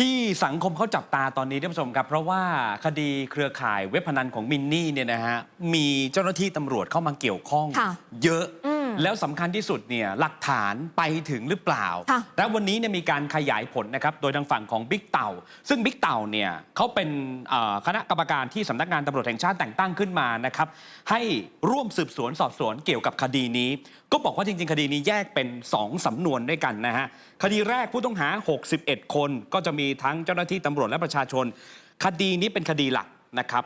ที่สังคมเขาจับตาตอนนี้ท่านผู้ชมครับ เพราะว่าคดีเครือข่ายเว็บพนันของมินนี่เนี่ยนะฮะมีเจ้าหน้าที่ตำรวจเข้ามาเกี่ยวข้อง ค่ะ เยอะอืม แล้วสำคัญที่สุดเนี่ยหลักฐานไปถึงหรือเปล่าค่ะและวันนี้เนี่ยมีการขยายผลนะครับโดยทางฝั่งของบิ๊กเต่า ซึ่งบิ๊กเต่าเนี่ยเขาเป็นเอ่อคณะกรรมการที่สำนักงานตำรวจแห่งชาติแต่งตั้งขึ้นมานะครับให้ร่วมสืบสวนสอบสวนเกี่ยวกับคดีนี้ ก็บอกว่าจริง ๆ คดีนี้แยกเป็น 2สำนวนด้วยกันนะฮะคดีแรกผู้ต้องหา 61 คนก็จะมีทั้งเจ้าหน้าที่ตำรวจและประชาชน คดีนี้เป็นคดีหลักนะครับ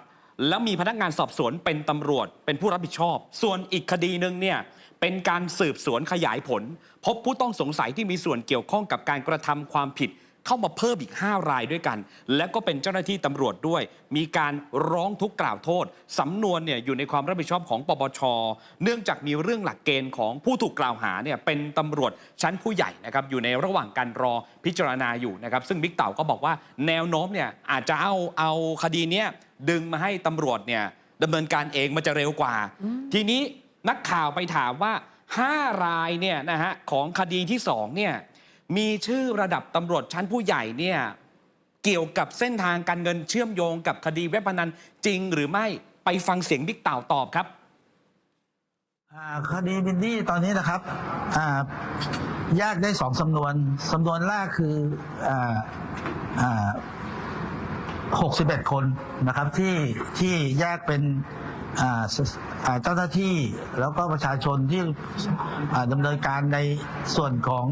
แล้วมีพนักงานสอบสวนเป็นตำรวจเป็นผู้รับผิดชอบ ส่วนอีกคดีหนึ่งเนี่ยเป็นการสืบสวนขยายผล พบผู้ต้องสงสัยที่มีส่วนเกี่ยวข้องกับการกระทำความผิด เข้ามาเพิ่มอีก 5 รายด้วยกัน และก็เป็นเจ้าหน้าที่ตำรวจด้วย มีการร้องทุกข์กล่าวโทษสำนวนเนี่ยอยู่ในความรับผิดชอบของปปช เนื่องจากมีเรื่องหลักเกณฑ์ของผู้ถูกกล่าวหาเนี่ยเป็นตำรวจชั้นผู้ใหญ่นะครับอยู่ในระหว่างการรอพิจารณาอยู่นะครับซึ่งบิ๊กเต่าก็บอกว่าแนวโน้มเนี่ยอาจจะเอาเอาคดีเนี้ยดึงมาให้ตำรวจเนี่ยดำเนินการเองมันจะเร็วกว่า ทีนี้นักข่าวไปถามว่า 5 รายเนี่ยนะฮะของคดีที่2เนี่ย มีชื่อระดับตำรวจชั้นผู้ใหญ่เนี่ยเกี่ยวกับเส้นทางการเงินเชื่อมโยงกับคดีเว็บพนันจริงหรือไม่ไปฟังเสียงบิ๊กเต่าตอบครับคดีมินนี่ตอนนี้นะครับอ่าแยกได้สองสำนวนสำนวนแรกคืออ61 คนนะครับที่ที่แยกเป็นเจ้าหน้าที่แล้วก็ประชาชนที่ดำเนินการในส่วนของ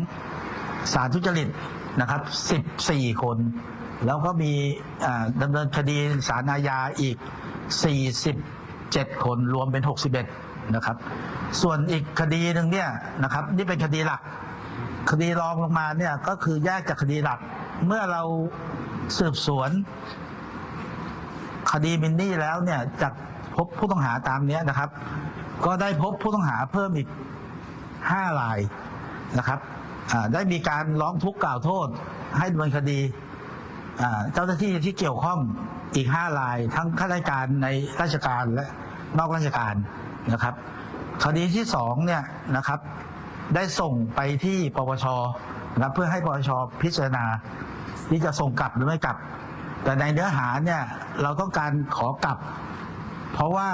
สารทุจริตนะครับ 14 คน แล้วก็มีดำเนินคดีสารอาญาอีก 47 คนรวมเป็น 61 นะครับ ส่วนอีกคดีหนึ่งเนี่ยนะครับนี่เป็นคดีหลัก คดีรองลงมาเนี่ยก็คือแยกจากคดีหลัก เมื่อเราสืบสวน คดีมินนี่แล้วเนี่ยจากพบผู้ต้องหาตามนี้นะครับ ก็ได้พบผู้ต้องหาเพิ่มอีกห้ารายนะครับ ได้มีการร้องทุกข์กล่าวโทษ ให้ดำเนินคดีเจ้าหน้าที่ที่เกี่ยวข้องอีกห้ารายทั้งข้าราชการในราชการและนอกราชการนะครับคดีที่สองเนี่ยนะครับ ได้ส่งไปที่ปปชนะครับเพื่อให้ปปชพิจารณา ที่จะส่งกลับหรือไม่กลับ แต่ในเนื้อหาเนี่ยเราต้องการขอกลับ เพราะว่า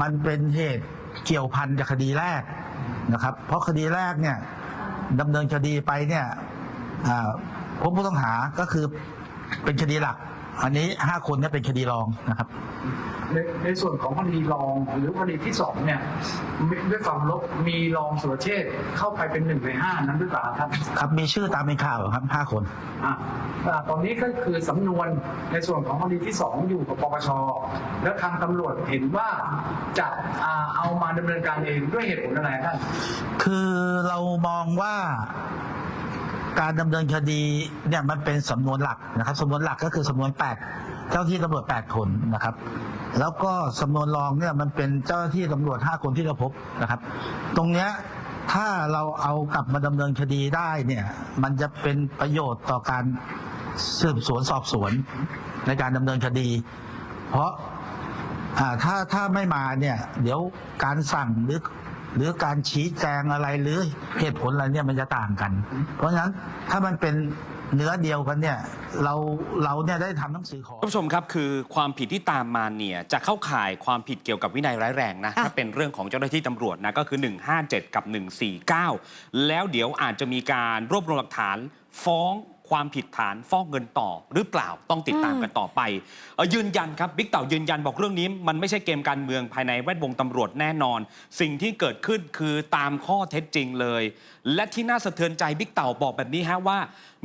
มันเป็นเหตุเกี่ยวพันกับคดีแรกนะครับ เพราะคดีแรกเนี่ย ดำเนินคดีไปเนี่ยพบผู้ต้องหาก็คือเป็นคดีหลัก อันนี้ห้าคนเนี่ยเป็นคดีรองนะครับ ในในส่วนของคดีรองหรือคดีที่สองเนี่ยมีด้วยความลบมีรองสุรเชษฐ์เข้าไปเป็นหนึ่งในห้านั้นหรือเปล่าครับครับมีชื่อตามเป็นข่าวครับห้าคน อะอ่าตอนนี้ก็คือสำนวนในส่วนของคดีที่สองอยู่กับปปชแล้วทางตำรวจเห็นว่าจะอ่าเอามาดำเนินการเองด้วยเหตุผลอะไรท่านคือเรามองว่า การดำเนินคดีเนี่ยมันเป็นสำนวนหลักนะครับสำนวนหลักก็คือสำนวน8เจ้าที่ตำรวจ8คนนะครับ แล้วก็สำนวนรองเนี่ยมันเป็นเจ้าที่ตำรวจ5คนที่เราพบนะครับ ตรงเนี้ยถ้าเราเอากลับมาดำเนินคดีได้เนี่ยมันจะเป็นประโยชน์ต่อการสืบสวนสอบสวนในการดำเนินคดี เพราะถ้าถ้าไม่มาเนี่ยเดี๋ยวการสั่งหรือ หรือการชี้แจงอะไรหรือเหตุผลอะไรเนี่ยมันจะต่างกัน เพราะฉะนั้นถ้ามันเป็นเนื้อเดียวกันเนี่ยเราเราเนี่ยได้ทำหนังสือขอท่านผู้ชมครับคือความผิดที่ตามมาเนี่ยจะเข้าข่ายความผิดเกี่ยวกับวินัยร้ายแรงนะะถ้าเป็นเรื่องของเจ้าหน้าที่ตำรวจนะก็คือ 157 กับ 149 แล้วเดี๋ยวอาจจะมีการรวบรวมหลักฐานฟ้อง ความผิดฐานฟอกเงินต่อหรือเปล่าต้องติดตามกันต่อไปเอ่อยืนยันครับบิ๊กเต่ายืนยันบอกเรื่องนี้ มันไม่ใช่เกมการเมืองภายในแวดวงตำรวจแน่นอน สิ่งที่เกิดขึ้นคือตามข้อเท็จจริงเลย และที่น่าสะเทือนใจบิ๊กเต่าบอกแบบนี้ฮะว่า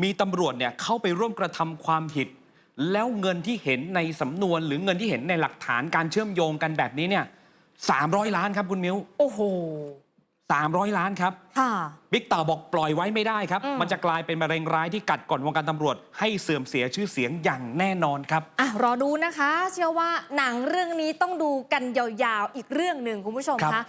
มีตำรวจเนี่ยเข้าไปร่วมกระทำความผิด แล้วเงินที่เห็นในสำนวนหรือเงินที่เห็นในหลักฐานการเชื่อมโยงกันแบบนี้เนี่ย300ล้านครับคุณมิ้วโอ้โห 300 ล้านครับค่ะบิ๊กเต่าบอกปล่อยไว้ไม่ได้ครับอืมมันจะกลายเป็นมะเร็งร้ายที่กัดก่อนวงการตำรวจ ให้เสื่อมเสียชื่อเสียงอย่างแน่นอนครับอะรอดูนะคะ เชื่อว่าหนังเรื่องนี้ต้องดูกันยาวๆอีกเรื่องหนึ่งคุณผู้ชมครัคะบ